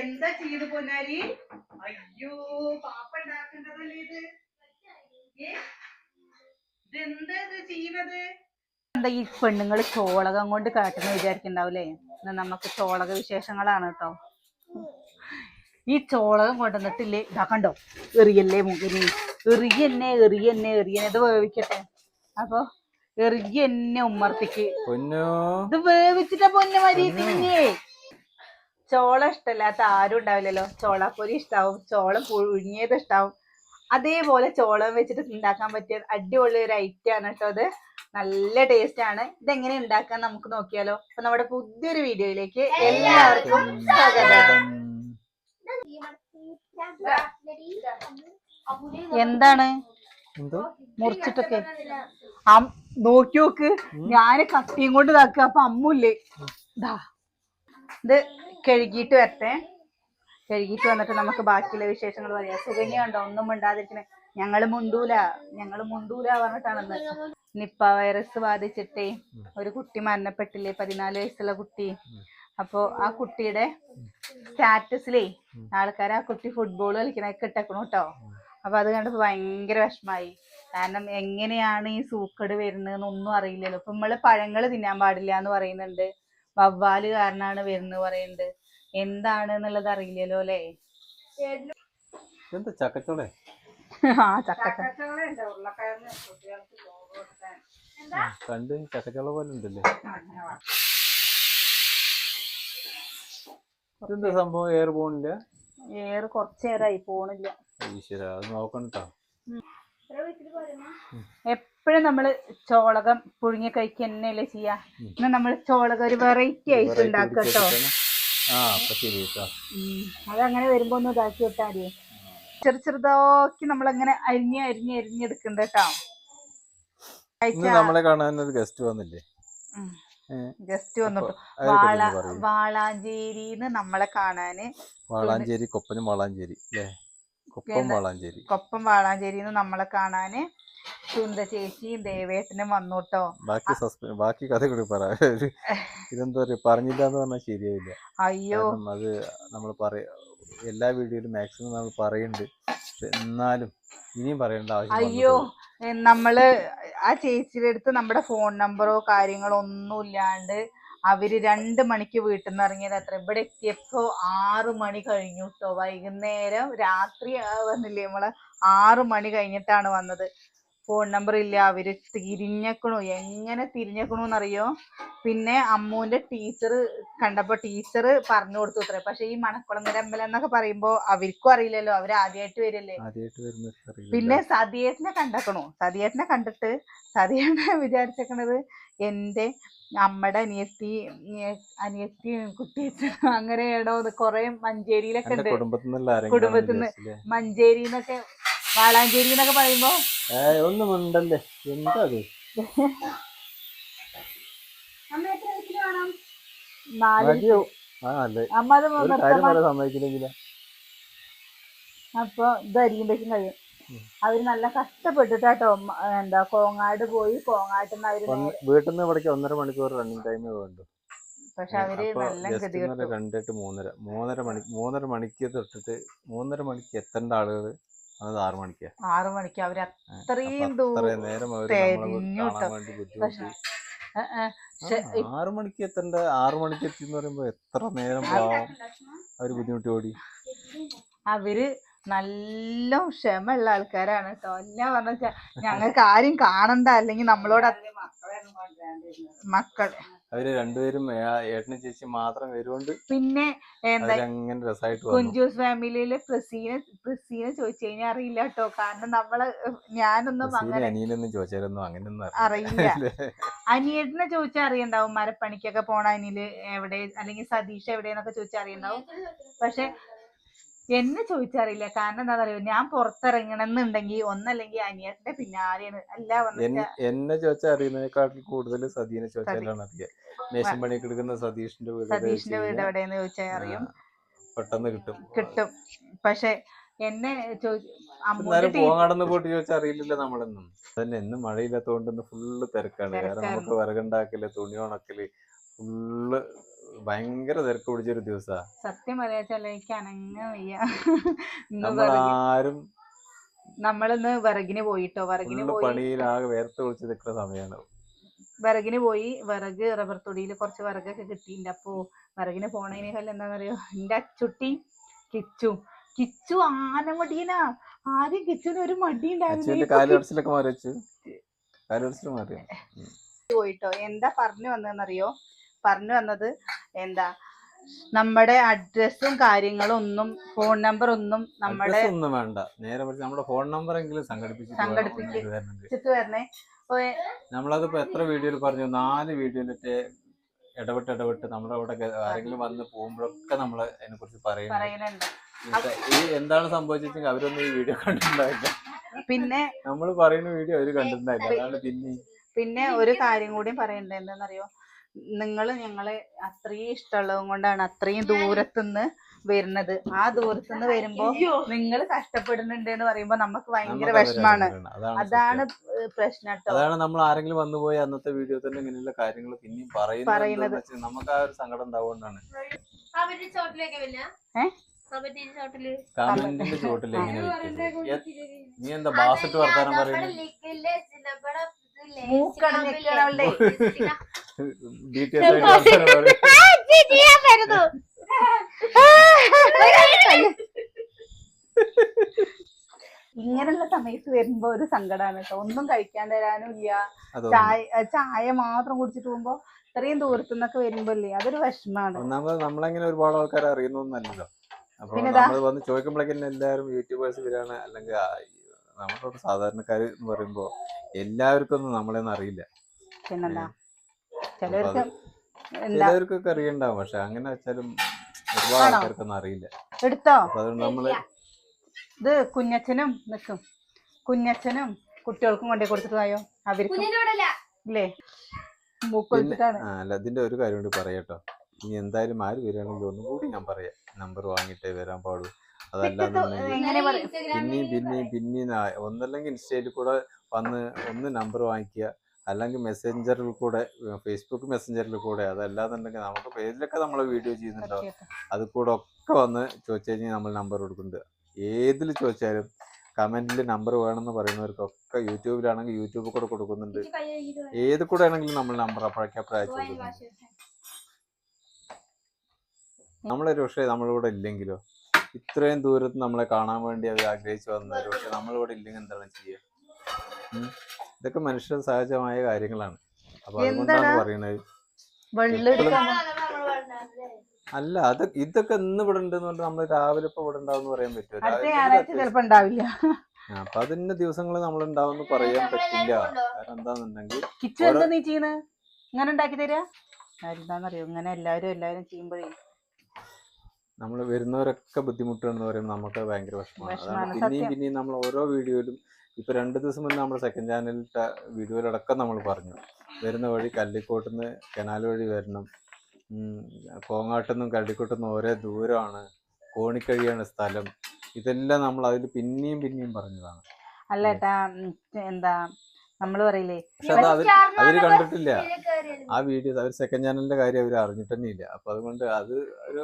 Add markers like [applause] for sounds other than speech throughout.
എന്താ ചെയ്ത് പൊന്നാരി? അയ്യോ പാപ്പ ഉണ്ടാക്കേണ്ടതല്ലേ ഇത്? ഏ? ഇതെന്താ ഇത് ചെയ്യണത്? എന്താ ഈ പെണ്ണുങ്ങൾ ചോളകം കൊണ്ട് കാട്ടുന്ന വിചാരിക്കണ്ടാവൂലേ എന്നാ നമുക്ക് ചോളക വിശേഷങ്ങളാണ് കേട്ടോ. ഈ ചോളകം കൊണ്ടുവന്നിട്ടില്ലേ? ഇതാ കണ്ടോ? എറിയല്ലേ മുകിനി എറിയന്നെ എറിയന്നെ എറിയന്നെ. ഇത് വേവിക്കട്ടെ. അപ്പൊ എറിയന്നെ ഉമ്മർത്തിക്ക്. പൊന്നു. ഇത് വേവിച്ചിട്ട പൊന്നു. തിന്നേ ചോള ഇഷ്ടമല്ലാത്ത ആരും ഉണ്ടാവില്ലല്ലോ. ചോളപ്പൊരി ഇഷ്ടാവും. ചോളം പുഴുങ്ങിയത് ഇഷ്ടാവും. അതേപോലെ ചോളം വെച്ചിട്ട് ഉണ്ടാക്കാൻ പറ്റിയ അടിപൊളി ഒരു ഐറ്റം ആണ് കേട്ടോ അത് നല്ല ടേസ്റ്റ് ആണ്. ഇതെങ്ങനെ ഉണ്ടാക്കാൻ നമുക്ക് നോക്കിയാലോ? അപ്പൊ നമ്മുടെ പുതിയൊരു വീഡിയോയിലേക്ക് എല്ലാവർക്കും സ്വാഗതം. എന്താണ്? എന്തോ? മുറിച്ചിട്ടൊക്കെ. നോക്കി നോക്ക്. ഞാൻ കത്തിയും കൊണ്ട് ഇതാക്കുക. അപ്പൊ അമ്മൂല്ലേ. ഇത് കഴുകിയിട്ട് വരട്ടെ. കഴുകിയിട്ട് വന്നിട്ട് നമുക്ക് ബാക്കിയുള്ള വിശേഷങ്ങൾ പറയാം. സുകന്യ ഉണ്ടോ ഒന്നും മിണ്ടാതിരിക്കണേ. ഞങ്ങൾ മുണ്ടൂല. ഞങ്ങൾ മുണ്ടൂല പറഞ്ഞിട്ടാണെന്ന്. നിപ്പ വൈറസ് ബാധിച്ചിട്ടേ ഒരു കുട്ടി മരണപ്പെട്ടില്ലേ? പതിനാല് വയസ്സുള്ള കുട്ടി. അപ്പോ ആ കുട്ടിയുടെ സ്റ്റാറ്റസിലേ ആൾക്കാർ ആ കുട്ടി ഫുട്ബോൾ കളിക്കണൊക്കെ ഇട്ടേക്കണു കേട്ടോ അപ്പൊ അത് കണ്ടപ്പോ ഭയങ്കര വിഷമായി. കാരണം എങ്ങനെയാണ് ഈ സൂക്കട് വരുന്നതെന്ന് ഒന്നും അറിയില്ലല്ലോ. ഇപ്പൊ നമ്മൾ പഴങ്ങൾ തിന്നാൻ പാടില്ല എന്ന് പറയുന്നുണ്ട്. വവ്വാൽ കാരണമാണ് വരുന്നത് പറയുന്നുണ്ട്. എന്താണ് എന്നുള്ളത് അറിയില്ലല്ലോ അല്ലേ? എന്താ ചക്കച്ചോളെ ആ ചക്കച്ച. കണ്ട് ചക്കച്ചോള പോലെ ഉണ്ടല്ലേ? ഇതെന്താ സംഭവം? എയർ പോണില്ല. എയർ കുറച്ചേരായി പോണില്ല ഈശ്വര അത് നോക്കണട്ടോ എപ്പോഴും നമ്മൾ ചോളകം പുഴുങ്ങി കഴിക്കുക തന്നെയല്ലേ ചെയ്യാ. ഇന്ന് നമ്മൾ ചോളകം ഒരു വെറൈറ്റി ആയിട്ട് ഉണ്ടാക്കുക കേട്ടോ. ആ അപ്പൊ ശരി കേട്ടോ. ഉം. അതങ്ങനെ വരുമ്പോ ഒന്ന് ഇതാക്കി വിട്ടാ മതി ചെറു ചെറുതാക്കി നമ്മളങ്ങനെ അരിഞ്ഞ് അരിഞ്ഞ് അരിഞ്ഞെടുക്കണ്ട കേട്ടോ. നമ്മളെ കാണാൻ ഒരു ഗസ്റ്റ് വന്നില്ലേ ഗസ്റ്റ് വന്നിട്ടു വാള വാളാഞ്ചേരിന്ന് നമ്മളെ കാണാന് വാളാഞ്ചേരി കൊപ്പനും വാളാഞ്ചേരി കൊപ്പം? വാളാഞ്ചേരി. കൊപ്പം വാളാഞ്ചേരിന്ന് നമ്മളെ കാണാന് സുന്ദ ചേച്ചിയും ദേവേട്ടനും വന്നോട്ടോ. ബാക്കി ബാക്കി കഥ കൂടി പറ ഇതെന്താ പറഞ്ഞില്ല എന്ന് പറഞ്ഞാൽ ശരിയായില്ല. അയ്യോ. അത് നമ്മൾ പറയ എല്ലാ വീഡിയോയിലും മാക്സിമം നമ്മൾ പറയുന്നുണ്ട് എന്നാലും ഇനിയും പറയേണ്ട ആവശ്യം അയ്യോ. നമ്മൾ ആ ചേച്ചിയുടെ അടുത്ത് നമ്മുടെ ഫോൺ നമ്പറോ കാര്യങ്ങളോ ഒന്നും ഇല്ലാണ്ട് അവർ രണ്ട് മണിക്ക് വീട്ടിൽ നിന്ന് ഇറങ്ങിയത് അത്ര. ഇവിടെ എത്തിയപ്പോ ആറ് മണി കഴിഞ്ഞു കേട്ടോ വൈകുന്നേരം രാത്രി വന്നില്ലേ നമ്മൾ? ആറ് മണി കഴിഞ്ഞിട്ടാണ് വന്നത്. ഫോൺ നമ്പർ ഇല്ല. അവർ തിരിഞ്ഞേക്കണു. എങ്ങനെ തിരിഞ്ഞേക്കണു എന്നറിയോ പിന്നെ അമ്മൂന്റെ ടീച്ചർ കണ്ടപ്പോ ടീച്ചർ പറഞ്ഞു കൊടുത്തു അത്രേ പക്ഷെ ഈ മണക്കുളങ്ങര അമ്പലം എന്നൊക്കെ പറയുമ്പോ അവർക്കും അറിയില്ലല്ലോ. അവർ ആദ്യമായിട്ട് വരല്ലേ? പിന്നെ സതിയേട്ടനെ കണ്ടക്കണു. സതിയേട്ടനെ കണ്ടിട്ട് സതിയേട്ടനെ [laughs] വിചാരിച്ചേക്കണത് എന്റെ അമ്മയുടെ അനിയത്തി അനിയത്തി കുട്ടിയച്ഛൻ അങ്ങനെയാണോ കൊറേ മഞ്ചേരിയിലൊക്കെ ഉണ്ട്. കുടുംബത്തിൽ നിന്ന് ആരെങ്കിലും വാളാഞ്ചേരി എന്നൊക്കെ പറയുമ്പോ? ഒന്നും ഉണ്ടല്ലേ എന്താ അത്? അപ്പൊ ഇതായിരിക്കും കഴിയും. അവർ നല്ല കഷ്ടപ്പെട്ടിട്ടാട്ടോ എന്താ കോങ്ങാട് പോയി. കോങ്ങാട്ടിന്ന് അവർ വീട്ടിൽ നിന്ന് ഇവിടേക്ക് ഒന്നര മണിക്കൂർ റണ്ണിങ് ടൈമേ വേണ്ടു. പക്ഷെ അവർ നല്ല രണ്ടെട്ട് മൂന്നര മൂന്നര മണി മൂന്നര മണിക്ക് തൊട്ടിട്ട് മൂന്നര മണിക്ക് എത്തേണ്ട ആളുകൾ അത് ആറു മണിക്ക്. ആറു മണിക്ക് അവർ ഏ, അത്രയും അവർ ആറു മണിക്ക് എത്തേണ്ട ആറു മണിക്ക് എത്തി എന്ന് പറയുമ്പോ എത്ര നേരം പാവം അവർ ബുദ്ധിമുട്ടി ഓടി. അവർ നല്ല ക്ഷമയുള്ള ആൾക്കാരാണ് കേട്ടോ എല്ലാം പറഞ്ഞ ഞങ്ങൾക്ക് ആരും കാണണ്ട. അല്ലെങ്കിൽ നമ്മളോട് മക്കൾ അവർ രണ്ടുപേരും ഏട്ടനും ചേച്ചി മാത്രം വരുകൊണ്ട് പിന്നെ അവരങ്ങനെ രസമായിട്ട് കുഞ്ചൂസ് ഫാമിലിയിലെ പ്രസീനെ പ്രസീനെ ചോദിച്ചു കഴിഞ്ഞാൽ അറിയില്ല കേട്ടോ കാരണം നമ്മൾ ഞാനൊന്നും അങ്ങനെ അനിയനൊന്നും ചോദിച്ചാലൊന്നും അങ്ങനെയൊന്നും അറിയില്ല. [laughs] അനിയട്ടിനെ ചോദിച്ചാൽ അറിയണ്ടാവും മരപ്പണിക്കൊക്കെ പോണ അനിയിൽ എവിടെ അല്ലെങ്കിൽ സതീഷ് എവിടെയെന്നൊക്കെ ചോദിച്ചാൽ അറിയണ്ടാവും. പക്ഷെ എന്നെ ചോദിച്ചറിയില്ല. കാരണം എന്താ പറയുക ഞാൻ പുറത്തിറങ്ങണമെന്നുണ്ടെങ്കിൽ ഒന്നല്ലെങ്കിൽ അനിയന്റെ പിന്നാലെയാണ്. അല്ല എന്നെ ചോദിച്ചാൽ അറിയുന്നതിനെക്കാട്ടിൽ കൂടുതൽ സതീനെ ചോദിച്ചാലാണ് അറിയാം മേശം പണിയൊക്കെ എടുക്കുന്ന സതീഷിന്റെ വീട് സതീഷിന്റെ വീട് എവിടെയെന്ന് ചോദിച്ചാൽ അറിയും. പെട്ടെന്ന് കിട്ടും. കിട്ടും. പക്ഷെ എന്നെ പോങ്ങാടെന്ന് പോയിട്ട് ചോദിച്ചാൽ അറിയില്ലല്ലോ നമ്മളൊന്നും. തന്നെ ഇന്ന് മഴയില്ലാത്തതുകൊണ്ട് ഫുള്ള് തിരക്കാണ്. കാരണം നമുക്ക് വിറകുണ്ടാക്കൽ തുണി ഉണക്കൽ ഫുള്ള് ഭയങ്കര തിരക്ക് പിടിച്ചൊരു ദിവസാ. സത്യം പറയാച്ചാൽ എനിക്ക് അനങ്ങ വയ്യ. നമ്മളാരും നമ്മളിന്ന് വിറകിന് പോയിട്ടോ? വിറകിന് പോയി പണിയിലാകെ വേർത്ത് വിളിച്ച് നിൽക്കുന്ന സമയമാണ് വിറകിന് പോയി വിറക് റബ്ബർ തൊടിയിൽ കുറച്ച് വിറകൊക്കെ കിട്ടിയിട്ടുണ്ട് അപ്പോ വിറകിന് പോണതിനേക്കാൾ എന്താണെന്നറിയോ എന്റെ അച്ചുട്ടി കിച്ചു. കിച്ചു ആനമടിയനാ ആദ്യം കിച്ചുവിന് ഒരു മടി അച്ഛന്റെ ഉണ്ടായിരുന്നു കാലുകടച്ചിലൊക്കെ മാറി വെച്ചു കാലുകടച്ചിൽ മാറിയോ? പോയിട്ടോ? എന്താ പറഞ്ഞു വന്നതെന്നറിയോ? പറഞ്ഞു വന്നത് എന്താ? നമ്മുടെ അഡ്രസ്സും കാര്യങ്ങളും ഒന്നും ഫോൺ നമ്പർ ഒന്നും നമ്മുടെ ഒന്നും വേണ്ട. നേരെ മറിച്ച് നമ്മുടെ ഫോൺ നമ്പർ എങ്കിലും സംഘടിപ്പിച്ചിട്ട് സംഘടിപ്പിച്ച്. ഒന്ന് വരണേ. നമ്മളതിപ്പോ എത്ര വീഡിയോയിൽ പറഞ്ഞു? നാല് വീഡിയോയിലൊക്കെ ഇടപെട്ട് ഇടപെട്ട് നമ്മുടെ അവിടെ ആരെങ്കിലും വന്ന് പോകുമ്പോഴൊക്കെ നമ്മൾ അതിനെ കുറിച്ച് പറയുന്നു പറയുന്നുണ്ട് ഈ എന്താണ് സംഭവിച്ചെങ്കിൽ അവരൊന്നും ഈ വീഡിയോ കണ്ടിട്ടുണ്ടാവില്ല പിന്നെ നമ്മൾ പറയുന്ന വീഡിയോ അവർ കണ്ടിട്ടുണ്ടായില്ല. അതാണ് പിന്നെ പിന്നെ ഒരു കാര്യം കൂടി പറയണ്ടത് എന്താണെന്നറിയോ നിങ്ങൾ ഞങ്ങളെ അത്രയും ഇഷ്ടമുള്ളത് കൊണ്ടാണ് അത്രയും ദൂരത്തുനിന്ന് വരുന്നത്. ആ ദൂരത്തുനിന്ന് വരുമ്പോ നിങ്ങൾ കഷ്ടപ്പെടുന്നുണ്ട് എന്ന് പറയുമ്പോ നമുക്ക് ഭയങ്കര വിഷമാണ്. അതാണ് പ്രശ്നം കേട്ടോ. അതാണ് നമ്മൾ ആരെങ്കിലും വന്നു പോയി അന്നത്തെ വീഡിയോ തന്നെ ഇങ്ങനെയുള്ള കാര്യങ്ങൾ പിന്നെയും പറയുന്നത് നമുക്ക് ആ ഒരു സങ്കടം ഉണ്ടാവുകൊണ്ടാണ്. കമന്റിന്റെ ചോട്ടിൽ നീ എന്താ ബാസിട്ട് വർത്താനം പറയുന്നത് ഡീറ്റെയിൽസ് ആയിട്ട് ഇങ്ങനെയുള്ള സമയത്ത് വരുമ്പോ ഒരു സങ്കടമാണ് കേട്ടോ. ഒന്നും കഴിക്കാൻ തരാനും ഇല്ല ചായ ചായ മാത്രം കുടിച്ചിട്ട് പോകുമ്പോ ഇത്രയും ദൂരത്തു നിന്നൊക്കെ വരുമ്പോ അല്ലേ അതൊരു വിഷമാണ്. ഒന്നാമത് നമ്മളെങ്ങനെ ഒരുപാട് ആൾക്കാരെ അറിയുന്നൊന്നല്ലല്ലോ അപ്പൊ നമ്മൾ വന്ന് ചോദിക്കുമ്പോഴേക്കും എല്ലാരും യൂട്യൂബേഴ്സ് വരാണ്. അല്ലെങ്കിൽ നമ്മളോട് സാധാരണക്കാർ എന്ന് പറയുമ്പോ എല്ലാവർക്കും ഒന്നും നമ്മളെയൊന്നും അറിയില്ല. പിന്നെന്താ? ചിലർക്ക് ചിലവർക്കൊക്കെ അറിയണ്ടാവും. പക്ഷെ അങ്ങനെ വെച്ചാലും ഒരുപാട്? ആൾക്കാർക്കൊന്നും അറിയില്ല. എടുത്തോ? അതുകൊണ്ട് നമ്മൾ ഇത് കുഞ്ഞച്ഛനും നിക്കും. കുഞ്ഞച്ഛനും കുട്ടികൾക്കും കൊണ്ടേ കൊടുത്തതായോ അവർക്കും ഇല്ലേ? അല്ല അതിന്റെ ഒരു കാര്യം കൂടി പറയാട്ടോ. ഇനി എന്തായാലും ആര് വരികയാണെങ്കിലും ഒന്നും കൂടി ഞാൻ പറയാം. നമ്പർ വാങ്ങിയിട്ടേ വരാൻ പാടൂ പറ പിന്നെയും പിന്നെയും പിന്നെയും ഒന്നല്ലെങ്കിൽ ഇൻസ്റ്റയിൽ കൂടെ വന്ന് ഒന്ന് നമ്പർ വാങ്ങിക്കുക. അല്ലെങ്കിൽ മെസ്സഞ്ചറിൽ കൂടെ ഫേസ്ബുക്ക് മെസ്സഞ്ചറിൽ കൂടെ അതല്ലാന്നുണ്ടെങ്കിൽ നമുക്ക് പേജിലൊക്കെ നമ്മൾ വീഡിയോ ചെയ്യുന്നുണ്ടോ? അത് കൂടെ ഒക്കെ വന്ന് ചോദിച്ചു കഴിഞ്ഞാൽ നമ്മൾ നമ്പർ കൊടുക്കുന്നുണ്ട്. ഏതിൽ ചോദിച്ചാലും കമന്റിൽ നമ്പർ വേണമെന്ന് പറയുന്നവർക്കൊക്കെ യൂട്യൂബിലാണെങ്കിൽ യൂട്യൂബിൽ കൂടെ കൊടുക്കുന്നുണ്ട്. ഏത് കൂടെ ആണെങ്കിലും നമ്മൾ നമ്പർ അപ്പോഴേക്കപ്പോഴും അയച്ചു കൊടുക്കുന്നുണ്ട്. നമ്മളൊരു പക്ഷേ നമ്മളിവിടെ ഇല്ലെങ്കിലോ ഇത്രയും ദൂരത്ത് നമ്മളെ കാണാൻ വേണ്ടി അവർ ആഗ്രഹിച്ചു വന്നവർ പക്ഷെ നമ്മളിവിടെ ഇല്ലെങ്കിൽ എന്താണ് ചെയ്യുക ഇതൊക്കെ മനുഷ്യ സഹജമായ കാര്യങ്ങളാണ്. അപ്പൊ അതുകൊണ്ടാണ് പറയണത്. പറയുന്നത് അല്ല അത് ഇതൊക്കെ ഇന്ന് ഇവിടെ ഉണ്ടെന്ന് പറഞ്ഞാൽ നമ്മൾ രാവിലെ ഇപ്പൊ ഇവിടെ ഉണ്ടാവും പറയാൻ ആ, അപ്പൊ അതിന്റെ ദിവസങ്ങൾ നമ്മൾ ഉണ്ടാവും പറയാൻ പറ്റില്ല. കാരണം എന്താന്നുണ്ടെങ്കിൽ കിച്ചു എന്താ നീ ഇങ്ങനെ ഉണ്ടാക്കി തരാ? എന്താന്നറിയോ? ഇങ്ങനെ എല്ലാവരും എല്ലാവരും ചെയ്യുമ്പോഴേ നമ്മൾ വരുന്നവരൊക്കെ ബുദ്ധിമുട്ടാണെന്ന് പറയുമ്പോൾ നമുക്ക് ഭയങ്കര വിഷമമാണ്. അതാണ് പിന്നെയും. പിന്നെയും നമ്മൾ ഓരോ വീഡിയോയിലും ഇപ്പൊ രണ്ട് ദിവസം മുന്നേ നമ്മുടെ സെക്കൻഡ് ചാനലിട്ട വീഡിയോയിലടക്കം നമ്മൾ പറഞ്ഞു. വരുന്ന വഴി കല്ലിക്കോട്ടുനിന്ന് കനാൽ വഴി വരണം. കോങ്ങാട്ടെന്നും കോങ്ങാട്ടുനിന്നും കള്ളിക്കോട്ടുനിന്നും ഒരേ ദൂരമാണ് കോണിക്കഴിയാണ് സ്ഥലം. ഇതെല്ലാം നമ്മൾ അതിൽ പിന്നെയും പിന്നെയും പറഞ്ഞതാണ്. അല്ല ഏട്ടാ എന്താ നമ്മൾ പറയില്ലേ? പക്ഷെ അത് അവർ അവർ കണ്ടിട്ടില്ല. ആ വീഡിയോ അവർ സെക്കൻഡ് ചാനലിന്റെ കാര്യം അവർ അറിഞ്ഞിട്ട് തന്നെ ഇല്ല അപ്പൊ അതുകൊണ്ട് അത് ഒരു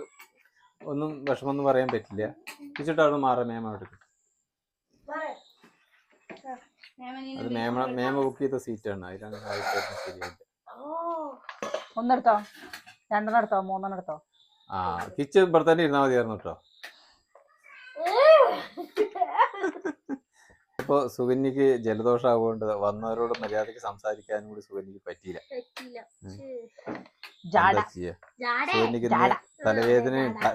ഒന്നും വിഷമൊന്നും പറയാൻ പറ്റില്ല. വെച്ചിട്ടാണ് മാറ മേമ അവിടെ അത് മേമ മേമ ബുക്ക് ചെയ്ത സീറ്റാണ് അതിലാണ് ഒന്നെടുത്തോ? രണ്ടെണ്ണം എടുത്തോ? മൂന്നെണ്ണം എടുത്തോ? ആ കിച്ച് ഇവിടെ തന്നെ ഇരുന്നാൽ മതിയായിരുന്നു കേട്ടോ. ഇപ്പൊ സുകന്യക്ക് ജലദോഷം ആവുകൊണ്ട് വന്നവരോട് മര്യാദയ്ക്ക് സംസാരിക്കാനും കൂടി സുകന്യക്ക് പറ്റിയില്ല. ജാട എന്താ ചെയ്യാ? സുകന്യക്ക് ഇന്ന് തലവേദന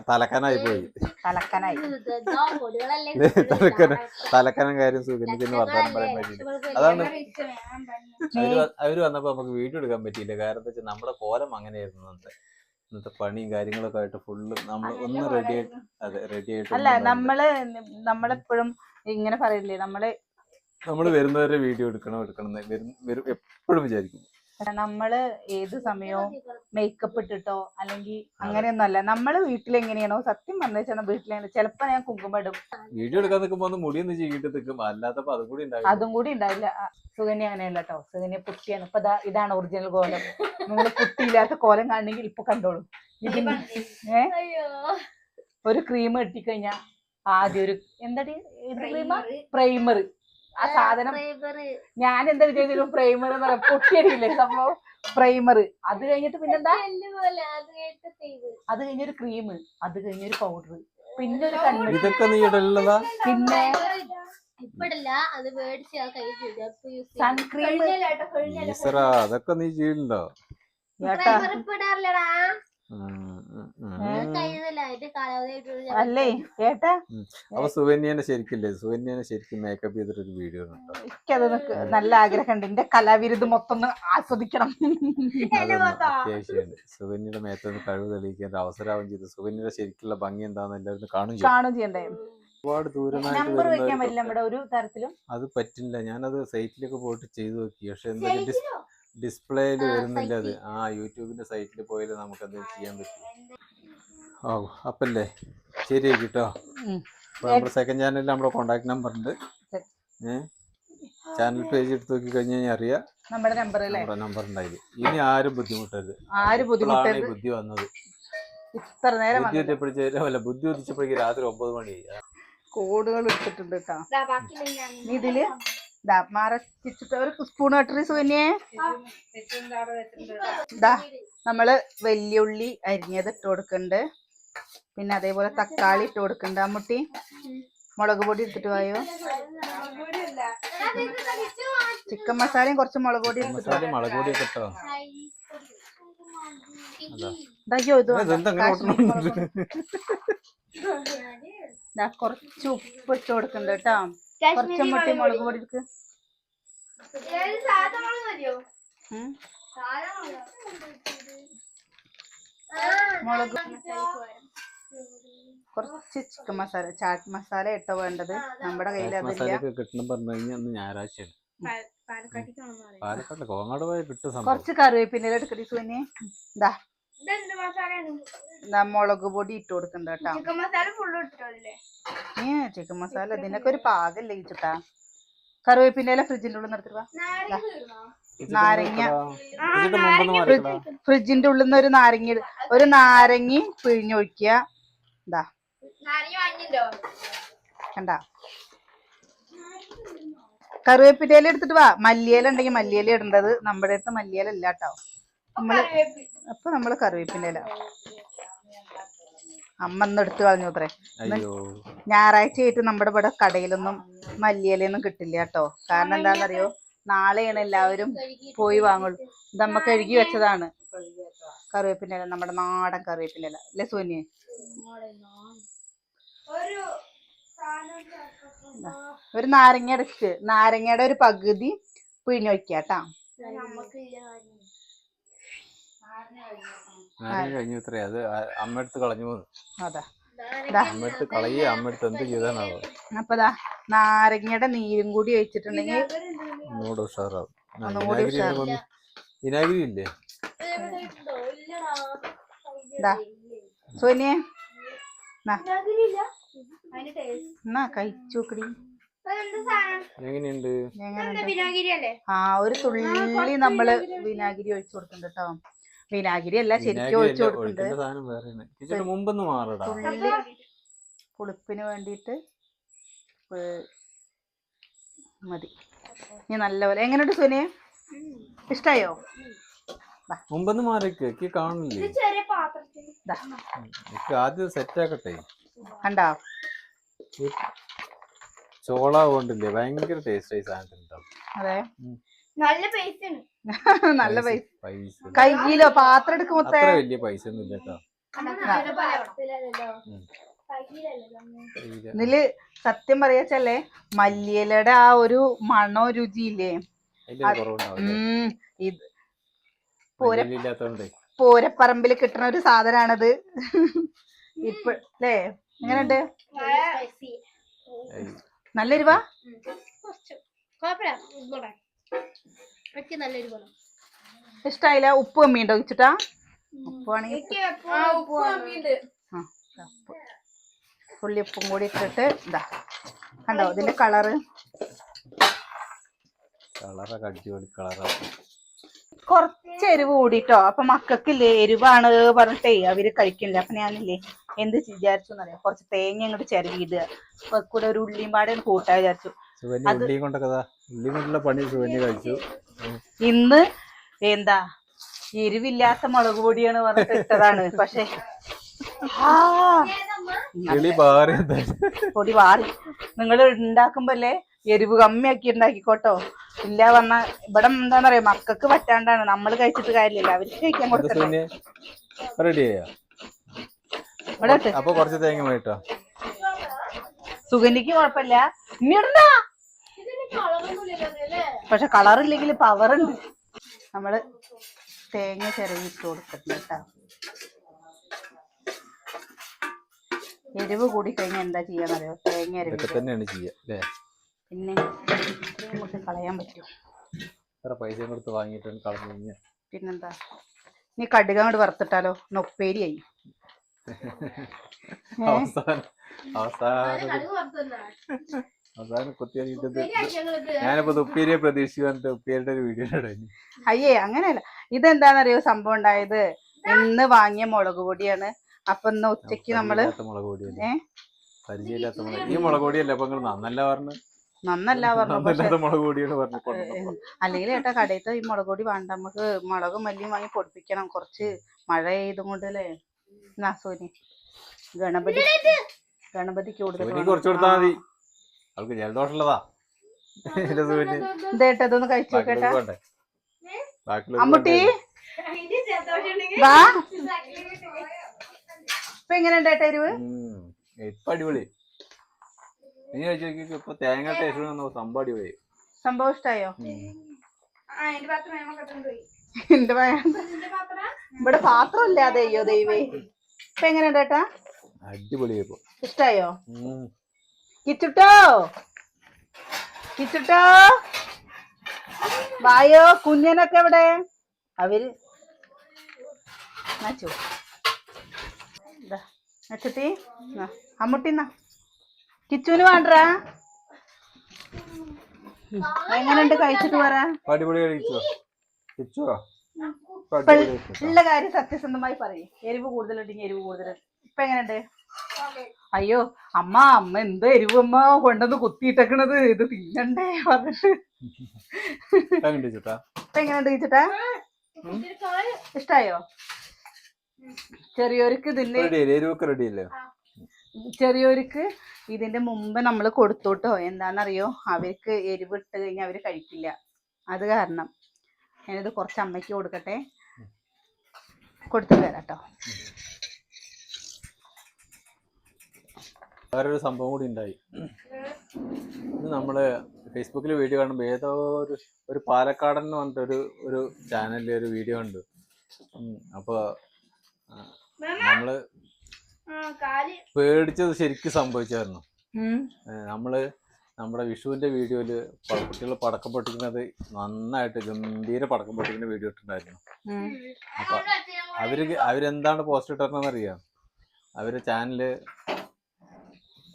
തലക്കനായി പോയി. തലക്കനായി. തലക്കന തലക്കനം കാര്യം സുകന്യക്ക് ഇന്ന് വർത്താനം പറയാൻ പറ്റിയില്ല. അതാണ് അവർ വ- അവർ വന്നപ്പോ നമുക്ക് വീഡിയോ എടുക്കാൻ പറ്റിയില്ല. കാരണം എന്താ വെച്ചാൽ നമ്മുടെ കോലം അങ്ങനെയായിരുന്നു ഇന്നത്തെ ഇന്നത്തെ പണിയും കാര്യങ്ങളൊക്കെ ആയിട്ട് ഫുള്ള് നമ്മൾ ഒന്ന് റെഡി ആയിട്ട് അതെ റെഡി ആയിട്ട് അല്ല നമ്മൾ നമ്മളെപ്പോഴും ഇങ്ങനെ പറയില്ലേ? നമ്മൾ നമ്മൾ വരുന്നവരെ വീഡിയോ എടുക്കണോ എടുക്കണം എപ്പോഴും വിചാരിക്കും. നമ്മൾ ഏത് സമയവും മേക്കപ്പ് ഇട്ടിട്ടോ അല്ലെങ്കിൽ അങ്ങനെയൊന്നും അല്ല നമ്മൾ വീട്ടിൽ എങ്ങനെയാണോ സത്യം പറഞ്ഞു വീട്ടിലെങ്ങനെ ചിലപ്പോ ഞാൻ കുങ്കുമടും വീഡിയോ എടുക്കാൻ നിൽക്കുമ്പോ ഒന്ന് മുടിയൊന്ന് ചീകിട്ട് നിൽക്കും അല്ലാത്തപ്പോ അതും കൂടി ഉണ്ടാവില്ല. അതും കൂടി ഉണ്ടാവില്ല. സുഗന്യ അങ്ങനെയല്ല കേട്ടോ സുഗന്യ പുട്ടിയാണ് ഇപ്പൊ ഇതാണ് ഒറിജിനൽ കോലം. നിങ്ങൾ കുട്ടിയില്ലാത്ത കോലം കാണണമെങ്കിൽ ഇപ്പൊ കണ്ടോളൂ. ഇതിന് ഏ? അയ്യോ ഒരു ക്രീം കിട്ടിക്കഴിഞ്ഞാ ആദ്യം ഒരു എന്താടി? പ്രൈമറി പ്രൈമർ ആ സാധനം ഞാൻ എന്താ വിചാരിച്ചു പ്രൈമർ എന്ന് പറയാം. പൊട്ടിയടിയില്ലേ സംഭവം? പ്രൈമർ അത് കഴിഞ്ഞിട്ട് പിന്നെന്താ? പോലെ അത് കഴിഞ്ഞൊരു ക്രീം അത് കഴിഞ്ഞൊരു പൗഡർ പിന്നെ ഒരു കണ്ണ്. ഇതൊക്കെ നീ ഇടലുള്ളതാ? പിന്നെ സൺക്രീം അതൊക്കെ നീ ചെയ്യണ്ടോ അല്ലേ? കേട്ടാ അപ്പൊ സുവന്യനെ ശരിക്കില്ലേ? സുവന്യനെ ശരിക്കും മേക്കപ്പ് ചെയ്തിട്ടൊരു വീഡിയോ എനിക്കത് നല്ല ആഗ്രഹമുണ്ട്. എന്റെ കലാവിരുത് മൊത്തം ആസ്വദിക്കണം. അത്യാവശ്യമുണ്ട്. സുവന്യയുടെ മേത്തൊന്ന് കഴിവ് തെളിയിക്കാൻ ഒരു അവസരമാവും ചെയ്തു. സുകന്യയുടെ ശരിക്കുള്ള ഭംഗി എന്താന്ന് എല്ലാവരും കാണും കാണും ചെയ്യണ്ടേ? ഒരുപാട് ദൂരമായിട്ട് നമ്പർ വെക്കാൻ പറ്റില്ല നമ്മുടെ ഒരു തരത്തിലും? അത് പറ്റില്ല. ഞാനത് സൈറ്റിലൊക്കെ പോയിട്ട് ചെയ്തു നോക്കി. പക്ഷെ എന്തായാലും ഡിസ് ഡിസ്പ്ലേയിൽ വരുന്നില്ല അത്. ആ യൂട്യൂബിന്റെ സൈറ്റിൽ പോയാലും നമുക്ക് അത് ചെയ്യാൻ പറ്റും. ഓ അപ്പല്ലേ? ശരി കേട്ടോ. നമ്മുടെ സെക്കൻഡ് ചാനലിൽ നമ്മുടെ കോണ്ടാക്ട് നമ്പർ ഉണ്ട്. ഏഹ് ചാനൽ പേജ് എടുത്ത് നോക്കി കഴിഞ്ഞ് കഴിഞ്ഞാൽ അറിയാം നമ്മുടെ നമ്പർ അല്ലേ നമ്മുടെ നമ്പർ ഉണ്ടായില്ല ഇനി ആരും ബുദ്ധിമുട്ടരുത്. ആരും ബുദ്ധിമുട്ടരുത്? ബുദ്ധി വന്നത്. ഇത്ര നേരം ബുദ്ധി എത്തിയപ്പോഴേക്കും ബുദ്ധി ഉദിച്ചപ്പോഴേക്കും രാത്രി ഒമ്പത് മണി കോഡുകൾ എടുത്തിട്ടുണ്ട് കേട്ടോ ഇതിൽ? ദാ മറച്ചിട്ട് ഒരു സ്പൂൺ കട്ടറി ദാ നമ്മൾ വെല്ലുള്ളി അരിഞ്ഞത് ഇട്ട് കൊടുക്കുന്നുണ്ട് പിന്നെ അതേപോലെ തക്കാളി ഇട്ട് കൊടുക്കുന്നുണ്ട് അമ്മുട്ടി. മുളക് പൊടി എടുത്തിട്ട് പോയോ ചിക്കൻ മസാലയും കുറച്ച് മുളക് പൊടി എടുത്തിട്ട് കുറച്ച് ഉപ്പ് ഇട്ട് കൊടുക്കുന്നുണ്ട് കേട്ടോ. കുറച്ച് മുട്ടി മുളക് പൊടി എടുക്ക്. മുളക് കുറച്ച് ചിക്കൻ മസാല ചാറ്റ് മസാല ഇട്ടോ വേണ്ടത്. നമ്മുടെ കയ്യിൽ അതില്ല. കിട്ടണം പറഞ്ഞു കഴിഞ്ഞാൽ അന്ന് ഞായറാഴ്ചയാണ്. പാലക്കാട്ടിൽ കോങ്ങാട് പോയ കിട്ടും സംഭവം. കുറച്ച് കറിവേപ്പിന്റെ എടുക്കടി സുനി ഇതാ മുളക് പൊടി ഇട്ട് കൊടുക്കണ്ട കേട്ടോ. ചിക്കൻ മസാല ഫുള്ള് ഇട്ടോല്ലേ ഏ ചിക്കൻ മസാല ഇതിനൊക്കെ ഒരു പാകല്ലേ ഇച്ചിട്ടാ കറിവേപ്പിന്റെ ഇല ഫ്രിഡ്ജിന്റെ ഉള്ളിൽ നിർത്തി വാ. നാരങ്ങ. ഫ്രിഡ്ജിന്റെ ഉള്ളിൽ നിന്ന് ഒരു നാരങ്ങ ഒരു നാരങ്ങി പിഴിഞ്ഞൊഴിക്കുക ഇതാ കണ്ട. കറിവേപ്പിന്റെ ഇല എടുത്തിട്ട് വാ. മല്ലിയില ഉണ്ടെങ്കിൽ മല്ലിയില ഇടേണ്ടത് നമ്മുടെ അടുത്ത് മല്ലിയില ഇല്ല കേട്ടോ നമ്മൾ അപ്പൊ നമ്മൾ കറിവേപ്പിന്റെ ഇല. അമ്മ ഒന്ന് എടുത്തു കളഞ്ഞു അത്രേ അയ്യോ. ഞായറാഴ്ച ആയിട്ട് നമ്മുടെ ഇവിടെ കടയിലൊന്നും മല്ലിയിലൊന്നും കിട്ടില്ല കേട്ടോ. കാരണം എന്താണെന്നറിയോ? നാളെയാണ് എല്ലാവരും പോയി വാങ്ങുള്ളൂ. ഇത് അമ്മ കഴുകി വെച്ചതാണ്. കറിവേപ്പിന്റെ ഇല നമ്മുടെ നാടൻ കറിവേപ്പിന്റെ ഇല. അല്ലേ സോനിയെ? ഒരു ഒരു നാരങ്ങ എടുക്ക് നാരങ്ങയുടെ ഒരു പകുതി പിഴിഞ്ഞൊഴിക്കാട്ടാ കഴിഞ്ഞു ഇത്രേ. അത് ആ- അമ്മ കളഞ്ഞു പോന്നു. അതാ. കളയുക എന്ത് ചെയ്താണാവോ അപ്പൊ ദാ നാരങ്ങയുടെ നീരും കൂടി ഒഴിച്ചിട്ടുണ്ടെങ്കിൽ ഒന്നുകൂടെ ഉഷാറാവും. ആ, വിനാഗിരി ഇല്ലേ? സോനിയെ നാ അതിന്റെ ടേസ്റ്റ് എന്നാ കഴിച്ചു നോക്കടി. അതെന്താ സാധനം? എങ്ങനെയുണ്ട്? എങ്ങനെയുണ്ട്? വിനാഗിരി അല്ലേ ആ ഒരു തുള്ളി നമ്മൾ വിനാഗിരി ഒഴിച്ചു കൊടുക്കുന്നുണ്ട് കേട്ടോ വിനാഗിരി അല്ല ശരിക്കും ഒഴിച്ചു കൊടുക്കുന്നത് കൊടുക്കുന്നുണ്ട് പുളിപ്പിന് വേണ്ടിയിട്ട് മതി. ഇനി നല്ലപോലെ. എങ്ങനെയുണ്ട് സുനിയെ? ഇഷ്ടായോ? മുമ്പൊന്ന് മാറിക്ക്. എനിക്ക് കാണില്ലേ ആദ്യം സെറ്റ് ആക്കട്ടെ കണ്ടോ? ചോള കൊണ്ടില്ലേ ഭയങ്കര ടേസ്റ്റ് ആയി സാധനത്തിന് ഉണ്ടാവും അതെ [laughs] നല്ല പൈസ നല്ല പൈസ പൈസ. കയ്യിലോ പാത്രം എടുക്കുമ്പോ വലിയ പൈസ ഒന്നും ഇല്ല കേട്ടോ. ഉം. ഇല്ല. ഇതിൽ സത്യം പറയാച്ചല്ലേ മല്ലിയിലയുടെ ആ ഒരു മണോ രുചിയില്ലേ? ഇത് പൂര പൂരപ്പറമ്പിൽ കിട്ടുന്ന ഒരു സാധനാണത്. ഇപ്പൊ അല്ലേ എങ്ങനെയുണ്ട്? നല്ല എരിവാ? എനിക്ക് നല്ലൊരു ഗുണം. ഇഷ്ടായില്ല? ഉപ്പ് കമ്മിയുണ്ടോ വെച്ചിട്ടാ? ഉപ്പാണെങ്കിൽ ആ ഉപ്പ് പുള്ളി ഉപ്പും. കൂടി ഇട്ടിട്ട് ഇതാ കണ്ടോ ഇതിന്റെ കളറ്? കളറൊക്കെ അടിപൊളി കളറാണ് കുറച്ച് എരിവ് കൂടിട്ടോ? അപ്പൊ മക്കൾക്കില്ലേ എരിവാണ് പറഞ്ഞിട്ടേ അവർ കഴിക്കില്ല അപ്പൊ ഞാനില്ലേ എന്ത് വിചാരിച്ചു എന്നറിയാം കുറച്ച് തേങ്ങ അങ്ങോട്ട് ചിരവിടുക കൂടെ ഒരു ഉള്ളിയും പാടെ കൂട്ടാ വിചാരിച്ചു. സുവന്യ പണി സുവന്യ കഴിച്ചു. ഇന്ന് എന്താ? എരിവില്ലാത്ത മുളക് പൊടിയാണ് പറഞ്ഞിട്ട് ഇട്ടതാണ്. പക്ഷെ പൊടി വാറി. നിങ്ങൾ ഉണ്ടാക്കുമ്പോല്ലേ എരിവ് കമ്മിയാക്കി ഉണ്ടാക്കിക്കോട്ടോ ഇല്ല വന്ന ഇവിടെ എന്താന്ന് പറയാ മക്കൾക്ക് പറ്റാണ്ടാണ്. നമ്മൾ കഴിച്ചിട്ട് കാര്യമില്ല. അവർക്ക് കഴിക്കാൻ ഇവിടെ വേട്ടോ സുഗന്ധിക്ക് കുഴപ്പമില്ല. ഇനി അല്ലേ പക്ഷെ കളർ ഇല്ലെങ്കിൽ പവർ ഉണ്ട് നമ്മൾ തേങ്ങ ചിരവിട്ട് കൊടുത്തിട്ടുണ്ട് കേട്ടോ എരിവ് കൂടി കഴിഞ്ഞാൽ എന്താ ചെയ്യാന്നറിയോ? തേങ്ങ എരിവ് തന്നെയാണ് ചെയ്യുക പിന്നെ നമുക്ക് കളയാൻ പറ്റും എത്ര പൈസ കൊടുത്ത് വാങ്ങിയിട്ടാണ് കളഞ്ഞു കഴിഞ്ഞാൽ പിന്നെന്താ? നീ കടുക അങ്ങോട്ട് വറുത്തിട്ടാലോ? നൊപ്പേരിയായി [laughs] അവസാനം അവസാനം. അവസാനം ഞാനിപ്പോ ഇത് ഉപ്പേരിയെ പ്രതീക്ഷിച്ചു വന്നിട്ട് ഉപ്പേരിയുടെ ഒരു വീഡിയോ ഇടഞ്ഞു അയ്യേ അങ്ങനെയല്ല. ഇതെന്താണെന്നറിയോ സംഭവം ഉണ്ടായത്? ഇന്ന് വാങ്ങിയ മുളക് പൊടിയാണ്. അപ്പൊ ഇന്ന് ഉച്ചയ്ക്ക് നമ്മൾ മുളക് പൊടിയല്ലേ? ഏ? പരിചയമില്ലാത്ത മുളക് ഈ മുളക് പൊടിയല്ലേ അപ്പൊ നിങ്ങൾ നന്നല്ല പറഞ്ഞു നന്നല്ല പറഞ്ഞു പക്ഷെ നന്നല്ലാത്ത മുളക് പൊടിയാണ് പറഞ്ഞു അല്ലെങ്കിൽ ഏട്ടാ കടയിലത്തെ ഈ മുളക് പൊടി വേണ്ട. നമുക്ക് മുളകും മല്ലിയും വാങ്ങി പൊടിപ്പിക്കണം. കുറച്ച് മഴ ചെയ്തും കൊണ്ട് അല്ലേ? ഗണപതി ഗണപതി ഗണപതിക്ക് കൂടുതൽ സുവന്യ കുറച്ച് കൊടുത്താൽ മതി അവൾക്ക് ജലദോഷമുള്ളതാ. ഇതൊന്ന് കഴിച്ചു നോക്കേട്ടാ അമ്മുട്ടി? വാ. ഇപ്പൊ എരിവ്? ഇപ്പൊ അടിപൊളി. നീ കഴിച്ചു നോക്കി ഇപ്പൊ തേങ്ങ ടേസ്റ്റ് സംഭവം അടിപൊളി. സംഭവം ഇഷ്ടായോ? ഉം. എന്റെ ഭയ ഇവിടെ പാത്രം ഇല്ലാതെ അയ്യോ ദൈവേ ഇപ്പൊ എങ്ങനെയുണ്ട് ഏട്ടാ? അടിപൊളി ഇപ്പൊ. ഇഷ്ടായോ? ഉം. കിച്ചുട്ടോ? കിച്ചുട്ടോ? വായോ കുഞ്ഞനൊക്കെ എവിടെ? അവർ നച്ചു നച്ചത്തി അമ്മുട്ടിന്ന കിച്ചുവിന് വേണ്ടറാ എങ്ങനെയുണ്ട് കഴിച്ചിട്ട് പറ. അടിപൊളി കഴിച്ചോ കിച്ചോ ഇപ്പൊ ഇപ്പൊ അടിപൊളി കഴിച്ചോ. ഉള്ള കാര്യം സത്യസന്ധമായി പറയും. എരിവ് കൂടുതലുണ്ടെങ്കിൽ എരിവ് കൂടുതൽ ഇപ്പൊ എങ്ങനെയുണ്ട്? അയ്യോ അമ്മ അമ്മ എന്ത് എരിവ് അമ്മ കൊണ്ടുവന്ന് കുത്തിയിട്ടേക്കണത്? ഇത് തിന്നണ്ടേ പറഞ്ഞിട്ട്. എങ്ങനെയുണ്ട് ചേട്ടാ? ഇപ്പൊ എങ്ങനെയുണ്ട് കഴിച്ചിട്ടാ ഇഷ്ടായോ? ചെറിയോർക്ക് ഇതിന്റെ ചെറിയോർക്ക് ഇതിന്റെ മുമ്പ് നമ്മൾ കൊടുത്തോട്ടോ. എന്താണെന്നറിയോ? അവർക്ക് എരിവ് ഇട്ട് കഴിഞ്ഞാൽ അവർ കഴിക്കില്ല. അത് കാരണം. ഞാനിത് കുറച്ച് അമ്മയ്ക്ക് കൊടുക്കട്ടെ. കൊടുത്തു തരാം കേട്ടോ വേറൊരു സംഭവം കൂടി ഉണ്ടായി. ഇത് നമ്മൾ ഫേസ്ബുക്കിൽ വീഡിയോ കാണുമ്പോൾ ഏതോ ഒരു ഒരു പാലക്കാടൻ എന്ന് പറഞ്ഞിട്ട് ഒരു ഒരു ചാനലിൽ ഒരു വീഡിയോ ഉണ്ട്. അപ്പോൾ നമ്മൾ പേടിച്ചത് ശരിക്കും സംഭവിച്ചായിരുന്നു. നമ്മൾ നമ്മൾ നമ്മുടെ വിഷുവിന്റെ വീഡിയോയിൽ കുട്ടികൾ പടക്കം പൊട്ടിക്കുന്നത് നന്നായിട്ട് ഗംഭീര പടക്കം പൊട്ടിക്കുന്ന വീഡിയോ ഇട്ടിട്ടുണ്ടായിരുന്നു. അപ്പൊ അവർ അവരെന്താണ് പോസ്റ്റ് ഇട്ടിരുന്നതെന്ന് അറിയാം അവർ ചാനൽ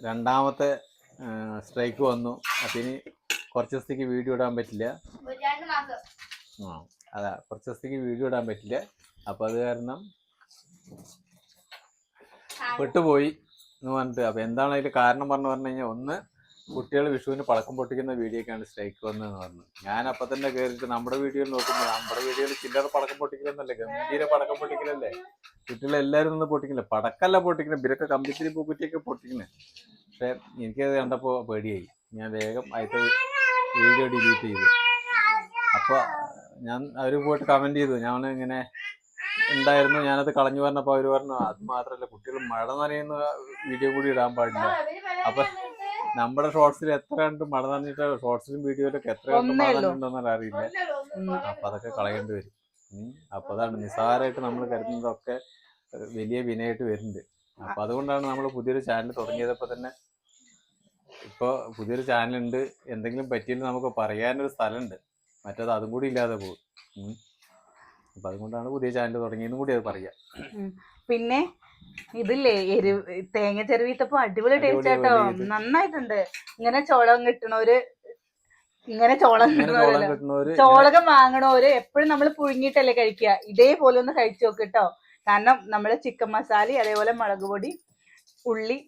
രണ്ടാമത്തെ സ്ട്രൈക്ക് വന്നു. അപ്പൊ ഇനി കുറച്ച് ദിവസത്തേക്ക് വീഡിയോ ഇടാൻ പറ്റില്ല. ആ അതാ കുറച്ച് ദിവസത്തേക്ക് വീഡിയോ ഇടാൻ പറ്റില്ല. അപ്പൊ അത് കാരണം പെട്ടുപോയി എന്ന് പറഞ്ഞിട്ട് അപ്പൊ എന്താണ് അതിന്റെ കാരണം പറഞ്ഞു പറഞ്ഞു കഴിഞ്ഞാൽ ഒന്ന് കുട്ടികൾ വിഷുവിന് പടക്കം പൊട്ടിക്കുന്ന വീഡിയോ വീഡിയോക്കാണ് സ്ട്രൈക്ക് വന്നതെന്ന് പറഞ്ഞു. ഞാൻ അപ്പൊ തന്നെ കയറിയിട്ട് നമ്മുടെ വീഡിയോയിൽ നോക്കുമ്പോൾ നമ്മുടെ വീഡിയോയിൽ ചില്ലറ പടക്കം പൊട്ടിക്കലൊന്നല്ലേ? ഗംഭീര പടക്കം പൊട്ടിക്കലല്ലേ? കുട്ടികളെ എല്ലാവരും ഒന്ന് പൊട്ടിക്കില്ല പടക്കല്ല പൊട്ടിക്കുന്നത് ഇവരൊക്കെ കമ്പിത്തിരി പൂക്കുറ്റിയൊക്കെ പൊട്ടിക്കുന്നത് പക്ഷെ എനിക്കത് കണ്ടപ്പോൾ പേടിയായി. ഞാൻ വേഗം ആയിട്ട് വീഡിയോ ഡിലീറ്റ് ചെയ്തു. അപ്പോൾ ഞാൻ അവർ പോയിട്ട് കമന്റ് ചെയ്തു. ഞാൻ ഇങ്ങനെ ഉണ്ടായിരുന്നു. ഞാനത് കളഞ്ഞു പറഞ്ഞപ്പോൾ അവർ പറഞ്ഞു അത് മാത്രമല്ല കുട്ടികൾ മഴ നനയുന്ന വീഡിയോ കൂടി ഇടാൻ പാടില്ല. അപ്പൊ നമ്മുടെ ഷോർട്സിൽ എത്ര കണ്ട് മഴ നനഞ്ഞിട്ട് ഷോർട്സിലും വീഡിയോയിലൊക്കെ എത്ര കണ്ട് മഴ. അറിയില്ല അപ്പൊ അതൊക്കെ കളയേണ്ടി വരും. അപ്പൊ അതാണ് നിസ്സാരമായിട്ട് നമ്മൾ കരുതുന്നതൊക്കെ വലിയ വിനയായിട്ട് വരുന്നുണ്ട് അപ്പൊ അതുകൊണ്ടാണ് നമ്മൾ പുതിയൊരു ചാനൽ തുടങ്ങിയതപ്പോ തന്നെ ഇപ്പൊ പുതിയൊരു ചാനൽ ഉണ്ട് എന്തെങ്കിലും പറ്റിയെങ്കിൽ നമുക്ക് പറയാനൊരു സ്ഥലമുണ്ട് മറ്റേത് അതും കൂടി ഇല്ലാതെ പോകും. അപ്പൊ അതുകൊണ്ടാണ് പുതിയ ചാനൽ തുടങ്ങിയതും കൂടി അത് പറയാം പിന്നെ ഇതില്ലേ എരിവ് തേങ്ങ ചെരുവിട്ടപ്പോ അടിപൊളി ടേസ്റ്റ് ആട്ടോ. നന്നായിട്ടുണ്ട്. ഇങ്ങനെ ചോളം കിട്ടണോര് ഇങ്ങനെ ചോളം കിട്ടുന്നവര് ചോളകം വാങ്ങണോര് എപ്പോഴും നമ്മൾ പുഴുങ്ങിട്ടല്ലേ കഴിക്കുക. ഇതേപോലെ ഒന്ന് കഴിച്ചു നോക്ക് കേട്ടോ കാരണം നമ്മൾ ചിക്കൻ മസാല അതേപോലെ മുളക് പൊടി ഉള്ളി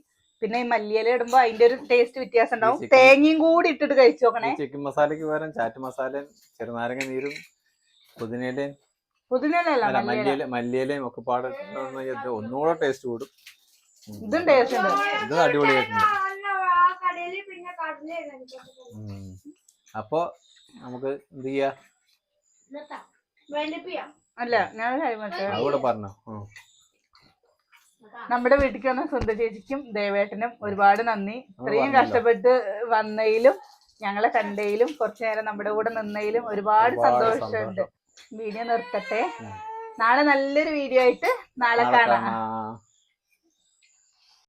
പിന്നെ ഈ മല്ലിയില ഇടുമ്പോ അതിന്റെ ഒരു ടേസ്റ്റ് വ്യത്യാസം ഉണ്ടാവും. തേങ്ങയും കൂടി ഇട്ടിട്ട് കഴിച്ചു നോക്കണേ. ചിക്കൻ മസാലയ്ക്ക് പകരം ചാറ്റ് മസാലയും ചെറുനാരങ്ങ നീരും പുതിനയിലയും പുതിനല്ല മല്ലിയില. മല്ലിയില മല്ലിയിലയും ഒക്കെ പാടെ ഒന്നുകൂടെ ടേസ്റ്റ് കൂടും. ഇതും ടേസ്റ്റ് ഉണ്ട്. ഇത് അടിപൊളിയായിട്ടുണ്ട്. അപ്പൊ നമുക്ക് എന്ത് ചെയ്യാ? അല്ല ഞാൻ? അതുകൂടെ പറഞ്ഞോ. നമ്മുടെ വീട്ടിലേക്ക് വന്ന സ്വന്തം ചേച്ചിക്കും ദേവേട്ടനും ഒരുപാട് നന്ദി. ഇത്രയും കഷ്ടപ്പെട്ട് വന്നതിലും ഞങ്ങളെ കണ്ടതിലും കുറച്ചു നേരം നമ്മുടെ കൂടെ നിന്നതിലും ഒരുപാട് സന്തോഷമുണ്ട്. സന്തോഷം. വീഡിയോ നിർത്തട്ടെ. നാളെ നല്ലൊരു വീഡിയോ ആയിട്ട് നാളെ കാണാം.